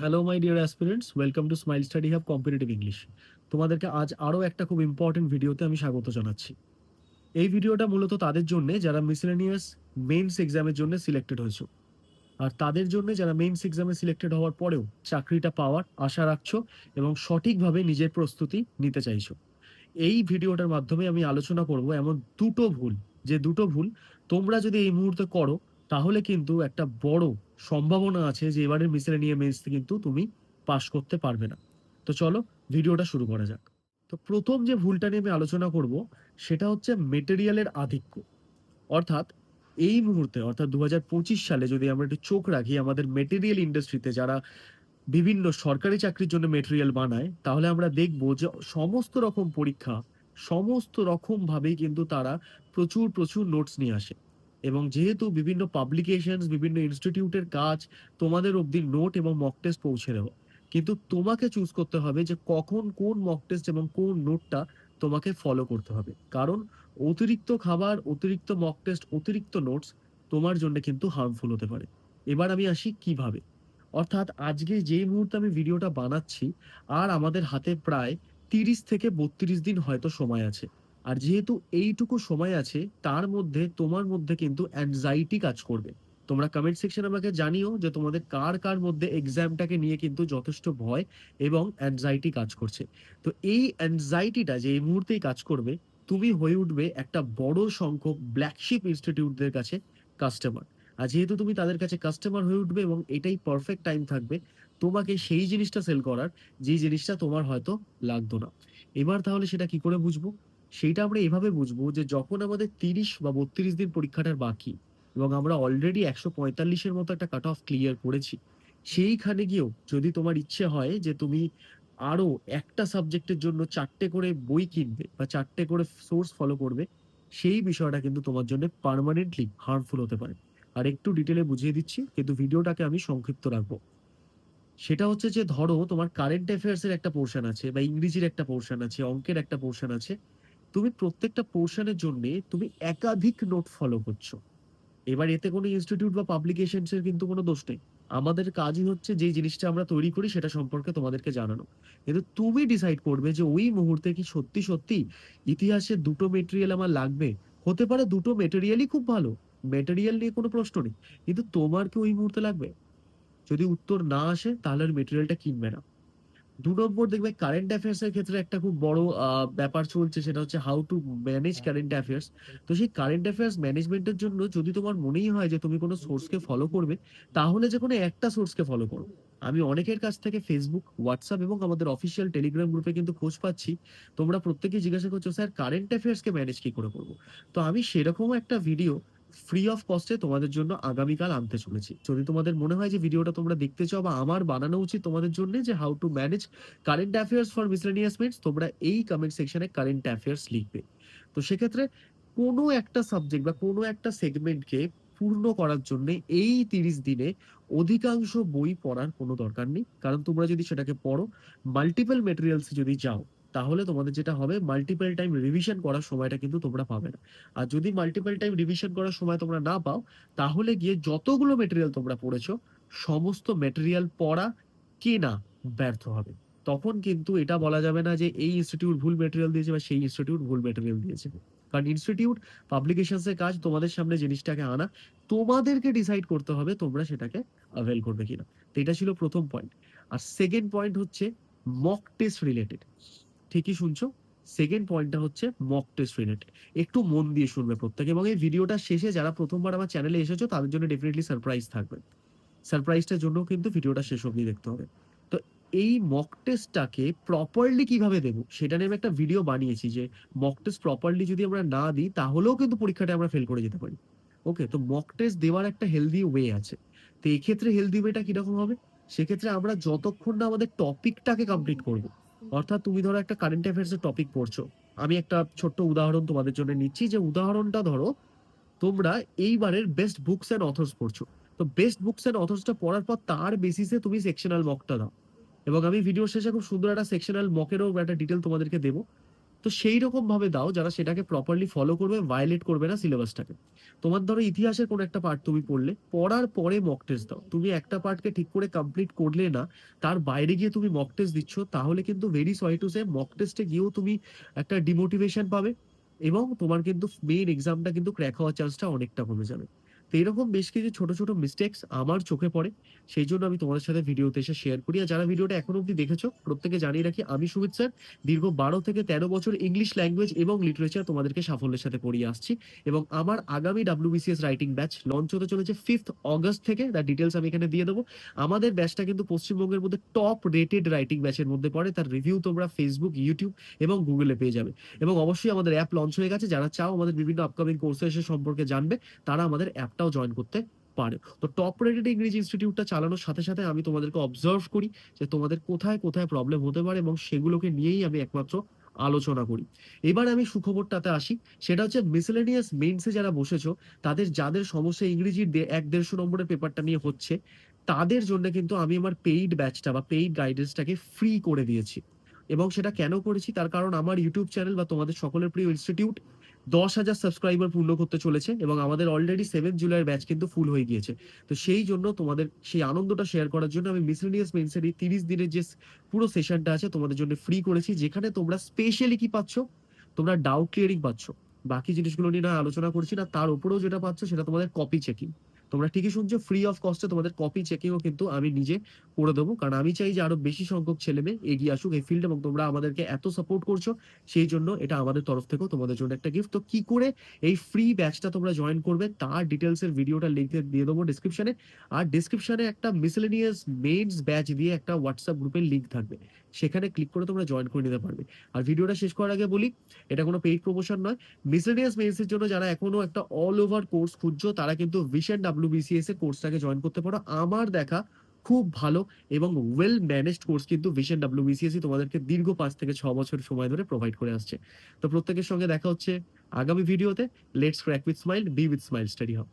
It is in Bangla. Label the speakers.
Speaker 1: Hello my dear aspirants welcome to smile study hub competitive English তোমাদেরকে আজ আরও একটা খুব ইম্পর্টেন্ট ভিডিওতে আমি স্বাগত জানাচ্ছি। এই ভিডিওটা মূলত তাদের জন্য যারা মিসলেনিয়াস মেইনস এক্সামের জন্য সিলেক্টেড হয়েছে। আর তাদের জন্য যারা মেইনস এক্সামে সিলেক্টেড হওয়ার পরেও চাকরিটা পাওয়ার আশা রাখছো এবং সঠিকভাবে নিজের প্রস্তুতি নিতে চাইছো। এই ভিডিওটার মাধ্যমে আমি আলোচনা করব এমন দুটো ভুল। যে দুটো ভুল তোমরা যদি এই মুহূর্তে করো তাহলে কিন্তু একটা বড় সম্ভাবনা আছে যে এবারের মিসেলেনিয়া মেন্স কিন্তু তুমি পাশ করতে পারবে না। তো চলো ভিডিওটা শুরু করা যাক। তো প্রথম যে ভুলটা নিয়ে আমি আলোচনা করব, সেটা হচ্ছে মেটেরিয়ালের আধিক্য। অর্থাৎ এই মুহূর্তে, অর্থাৎ দু হাজার পঁচিশ সালে যদি আমরা একটু চোখ রাখি, আমাদের মেটেরিয়াল ইন্ডাস্ট্রিতে যারা বিভিন্ন সরকারি চাকরির জন্য মেটেরিয়াল বানায়, তাহলে আমরা দেখব যে সমস্ত রকম পরীক্ষা, সমস্ত রকম ভাবেই কিন্তু তারা প্রচুর প্রচুর নোটস নিয়ে আসে। এবং যেহেতু বিভিন্ন পাবলিকেশনস বিভিন্ন ইনস্টিটিউটের কাজ তোমাদের অবধি নোট এবং মক টেস্ট পৌঁছে দেওয়া কিন্তু তোমাকে চুজ করতে হবে যে কখন কোন মক টেস্ট এবং কোন নোটটা তোমাকে ফলো করতে হবে। কারণ অতিরিক্ত খাবার, অতিরিক্ত মক টেস্ট অতিরিক্ত নোটস তোমার জন্য কিন্তু হার্মফুল হতে পারে। এবার আমি আসি কীভাবে? অর্থাৎ আজকে যেই মুহূর্তে আমি ভিডিওটা বানাচ্ছি, আর আমাদের হাতে প্রায় তিরিশ থেকে বত্রিশ দিন হয়তো সময় আছে। আর যেহেতু এইটুকু সময় আছে, তার মধ্যে, তোমার মধ্যে কিন্তু অ্যাংজাইটি কাজ করবে। তোমরা কমেন্ট সেকশন আমাকে জানিও যে তোমাদের কার কার মধ্যে এক্সামটাকে নিয়ে কিন্তু যথেষ্ট ভয় এবং অ্যাংজাইটি কাজ করছে। তো এই অ্যাংজাইটিটা যে এই মুহূর্তেই কাজ করবে, তুমি হয়ে উঠবে একটা বড় সংখ্যক ব্ল্যাকশিপ ইনস্টিটিউটদের কাছে কাস্টমার আর যেহেতু তুমি তাদের কাছে কাস্টমার হয়ে উঠবে এবং এটাই পারফেক্ট টাইম থাকবে, তোমাকে সেই জিনিসটা সেল করার যে জিনিসটা তোমার হয়তো লাগতো না। এবার তাহলে সেটা কি করে বুঝব? সেইটা আমরা এভাবে বুঝব যে যখন আমাদের তিরিশ বা বত্রিশ দিন পরীক্ষাটার বাকি এবং আমরা অলরেডি একশো পঁয়তাল্লিশের মতো একটা কাট অফ ক্লিয়ার করেছি, সেইখানে গিয়েও যদি তোমার ইচ্ছে হয় যে তুমি আরও একটা সাবজেক্টের জন্য চারটে করে বই কিনবে বা চারটে করে সোর্স ফলো করবে, সেই বিষয়টা কিন্তু তোমার জন্য পার্মানেন্টলি হার্মফুল হতে পারে। আর একটু ডিটেলে বুঝিয়ে দিচ্ছি, কিন্তু ভিডিওটাকে আমি সংক্ষিপ্ত রাখব। সেটা হচ্ছে যে ধরো তোমার কারেন্ট অ্যাফেয়ার্সের একটা পোর্শন আছে বা ইংরেজির একটা পোর্শন আছে, অঙ্কের একটা পোর্শন আছে তুমি প্রত্যেকটা পোর্শনের জন্য তুমি একাধিক নোট ফলো করছ। এবার এতে কোনো ইনস্টিটিউট বা পাবলিকেশনস এর কিন্তু কোনো দোষ নেই। আমাদের কাজই হচ্ছে যে জিনিসটা আমরা তৈরি করি সেটা সম্পর্কে তোমাদেরকে জানানো। কিন্তু তুমি ডিসাইড করবে যে ওই মুহূর্তে কি সত্যি সত্যি ইতিহাসে দুটো মেটেরিয়াল আমার লাগবে? হতে পারে দুটো মেটেরিয়ালই খুব ভালো মেটেরিয়াল নিয়ে কোনো প্রশ্ন নেই। কিন্তু তোমার কি ওই মুহূর্তে লাগবে? যদি উত্তর না আসে তাহলে মেটেরিয়ালটা কিনবে না। দু নম্বর দেখবে কারেন্ট অ্যাফেয়ার্স এর ক্ষেত্রে একটা খুব বড় ব্যাপার চলছে, সেটা হচ্ছে how to manage current affairs তো সেই কারেন্ট অ্যাফেয়ার্স ম্যানেজমেন্টের জন্য যদি তোমার মনেই হয় যে তুমি কোনো সোর্সকে ফলো করবে, তাহলে যে কোনো একটা সোর্সকে ফলো করো। আমি অনেকের কাছ থেকে ফেসবুক হোয়াটসঅ্যাপ এবং আমাদের অফিসিয়াল টেলিগ্রাম গ্রুপে কিন্তু খোঁজ পাচ্ছি। তোমরা প্রত্যেকেই জিজ্ঞাসা করছ, স্যার কারেন্ট অ্যাফেয়ার্সকে ম্যানেজ কি করে করব? তো আমি সেরকম একটা ভিডিও ফ্রি অফ কস্টে তোমাদের জন্য আগামীকাল আনতে চলেছি। যদি তোমাদের মনে হয় যে ভিডিওটা তোমরা দেখতে চাও বা আমার বানানো উচিত তোমাদের জন্য যে how to manage current affairs for miscellaneous meets তোমরা এই কমেন্ট সেকশনে কারেন্ট অ্যাফেয়ার্স লিখবে। তো সেক্ষেত্রে কোনো একটা সাবজেক্ট বা কোনো একটা সেগমেন্টকে পূর্ণ করার জন্য এই তিরিশ দিনে অধিকাংশ বই পড়ার কোনো দরকার নেই। কারণ তোমরা যদি সেটাকে পড়ো মাল্টিপল মেটেরিয়ালস যদি যাও তাহলে তোমাদের যেটা হবে মাল্টিপল টাইম রিভিশন করার সময়টা কিন্তু তোমরা পাবে না। আর যদি মাল্টিপল টাইম রিভিশন করার সময় তোমরা না পাও, তাহলে গিয়ে যতগুলো মেটেরিয়াল তোমরা পড়েছো, সমস্ত মেটেরিয়াল পড়া কেনা ব্যর্থ হবে। তখন কিন্তু এটা বলা যাবে না যে এই ইনস্টিটিউট ভুল মেটেরিয়াল দিয়েছে বা সেই ইনস্টিটিউট ভুল মেটেরিয়াল দিয়েছে। কারণ ইনস্টিটিউট পাবলিকেশনস এর কাজ তোমাদের সামনে জিনিসটাকে আনা, তোমাদেরকে ডিসাইড করতে হবে তোমরা সেটাকে অ্যাভেল করবে কিনা। তো এটা ছিল প্রথম পয়েন্ট আর সেকেন্ড পয়েন্ট হচ্ছে মক টেস্ট রিলেটেড ঠিকই শুনছো। সেকেন্ড পয়েন্টটা হচ্ছে মক টেস্ট রিলেটেড একটু মন দিয়ে শুনবে প্রত্যেকে এবং এই ভিডিওটা শেষে যারা প্রথমবার আমার চ্যানেলে এসেছ, তাদের জন্য ডেফিনেটলি সারপ্রাইজ থাকবে। সারপ্রাইজটার জন্য কিন্তু ভিডিওটা শেষ অবধি দেখতে হবে। তো এই মক টেস্টটাকে প্রপারলি কীভাবে দেবো, সেটা নিয়ে আমি একটা ভিডিও বানিয়েছি যে মক টেস্ট প্রপারলি যদি আমরা না দিই, তাহলেও কিন্তু পরীক্ষাটা আমরা ফেল করে যেতে পারি। ওকে তো মক টেস্ট দেওয়ার একটা হেলদি ওয়ে আছে। তো এক্ষেত্রে হেলদি ওয়েটা কীরকম হবে? সেক্ষেত্রে আমরা যতক্ষণ না আমাদের টপিকটাকে কমপ্লিট করব অর্থাৎ তুমি ধরো একটা কারেন্ট অ্যাফেয়ার্স এর টপিক পড়ছো। আমি একটা ছোট্ট উদাহরণ তোমাদের জন্য নিচ্ছি, যে উদাহরণটা ধরো, তোমরা এইবারের বেস্ট বুকস অ্যান্ড অথর্স পড়ছো। তো বেস্ট বুকস অ্যান্ড অথর্সটা পড়ার পর তার বেসিসে তুমি সেকশনাল মকটা দাও। এবং আমি ভিডিও শেষে খুব সুন্দর একটা সেকশনাল মকেরও একটা ডিটেল তোমাদেরকে দেবো। তো সেই রকম ভাবে দাও যারা সেটাকে প্রপারলি ফলো করবে ভায়োলেট করবে না সিলেবাসটাকে তোমার ধরো ইতিহাসের কোনো একটা পার্ট তুমি পড়লে, পড়ার পরে মক টেস্ট দাও। তুমি একটা পার্টকে ঠিক করে কমপ্লিট করলে না, তার বাইরে গিয়ে তুমি মক টেস্ট দিচ্ছ, তাহলে কিন্তু very sorry to say mock টেস্টে গিয়েও তুমি একটা ডিমোটিভেশন পাবে এবং তোমার কিন্তু মেইন এক্সামটা কিন্তু ক্র্যাক হওয়ার চান্সটা অনেকটা কমে যাবে। তো এরকম বেশ কিছু ছোট ছোট মিস্টেক্স আমার চোখে পড়ে। সেই জন্য আমি তোমাদের সাথে ভিডিওতে এসে শেয়ার করি। আর যারা ভিডিওটা এখন অব্দি দেখেছ প্রত্যেকে জানিয়ে রাখি, আমি সুমিত স্যার দীর্ঘ বারো থেকে তেরো বছর ইংলিশ ল্যাঙ্গুয়েজ এবং লিটারেচার তোমাদেরকে সাফল্যের সাথে পড়িয়ে আসছি। এবং আমার আগামী ডাব্লিউবিসিএস রাইটিং ব্যাচ লঞ্চ হতে চলেছে ফিফথ অগস্ট থেকে। তার ডিটেলস আমি এখানে দিয়ে দেবো। আমাদের ব্যাচটা কিন্তু পশ্চিমবঙ্গের মধ্যে টপ রেটেড রাইটিং ব্যাচের মধ্যে পড়ে। তার রিভিউ তোমরা ফেসবুক ইউটিউব এবং গুগলে পেয়ে যাবে। এবং অবশ্যই আমাদের অ্যাপ লঞ্চ হয়ে গেছে। যারা চাও আমাদের বিভিন্ন আপকামিং কোর্সের সম্পর্কে জানবে, তারা আমাদের অ্যাপটাও জয়েন করতে পারে। তো টপ রেটেড ইংরেজি ইনস্টিটিউটটা চালানোর সাথে সাথে আমি তোমাদেরকে অবজার্ভ করি যে তোমাদের কোথায় কোথায় প্রবলেম হতে পারে এবং সেগুলোকে নিয়েই আমি একমাত্র আলোচনা করি। এবার আমি সুখবরটাতে আসি, সেটা হচ্ছে মিসেলেনিয়াস মেইনসে যারা বসেছো, তাদের যাদের সমস্যা ইংরেজির এক দেড়শো নম্বরের পেপারটা নিয়ে হচ্ছে, তাদের জন্য কিন্তু আমি আমার পেইড ব্যাচটা বা পেইড গাইডেন্সটাকে ফ্রি করে দিয়েছি। এবং সেটা কেন করেছি? তার কারণ আমার ইউটিউব চ্যানেল বা তোমাদের সকলের প্রিয় ইনস্টিটিউট দশ হাজার সাবস্ক্রাইবার পূর্ণ করতে চলেছে এবং আমাদের অলরেডি সেভেন জুলাইয়ের ব্যাচ কিন্তু ফুল হয়ে গিয়েছে। তো সেই জন্য তোমাদের সেই আনন্দটা শেয়ার করার জন্য আমি মিসলিনিয়াস মেন্সের এই তিরিশ দিনের যে পুরো সেশনটা আছে তোমাদের জন্য ফ্রি করেছি, যেখানে তোমরা স্পেশালি কি পাচ্ছ? তোমরা ডাউট ক্লিয়ারিং পাচ্ছ। বাকি জিনিসগুলো নিয়ে না আলোচনা করছি না, তার উপরেও যেটা পাচ্ছ সেটা তোমাদের কপি চেকিং তোমরা ঠিকই শুনছো ফ্রি অফ কস্টে তোমাদের কপি চেকিংও কিন্তু আমি নিজে করে দেবো। কারণ আমি চাই যে আরও বেশি সংখ্যক ছেলে মেয়ে এগিয়ে আসুক এই ফিল্ড এবং তোমরা আমাদেরকে এত সাপোর্ট করছ, সেই জন্য এটা আমাদের তরফ থেকেও তোমাদের জন্য একটা গিফট তো কি করে এই ফ্রি ব্যাচটা তোমরা জয়েন করবে, তার ডিটেলস এর ভিডিওটা লিঙ্ক দিয়ে দেবো ডিসক্রিপশনে আর ডিসক্রিপশনে একটা মিসেলেনিয়াস মেইনস ব্যাচ দিয়ে একটা হোয়াটসঅ্যাপ গ্রুপের লিঙ্ক থাকবে। সেখানে ক্লিক করে তোমরা জয়েন করে নিতে পারবে। আর ভিডিওটা শেষ করার আগে বলি, এটা কোনো পেইড প্রমোশন নয়। মিসেলেনিয়াস মেইনসের জন্য যারা এখনও একটা অল ওভার কোর্স খুঁজছো, তারা কিন্তু ভিশন ডাব্লিউবিসিএস এর কোর্সটাকে জয়েন করতে পারো। আমার দেখা খুব ভালো এবং ওয়েল ম্যানেজড কোর্স কিন্তু ভিশন ডাব্লিউবিসিএসই তোমাদেরকে দীর্ঘ পাঁচ থেকে ছ বছর সময় ধরে প্রোভাইড করে আসছে। তো প্রত্যেকের সঙ্গে দেখা হচ্ছে আগামী ভিডিওতে let's crack with smile be with smile study hub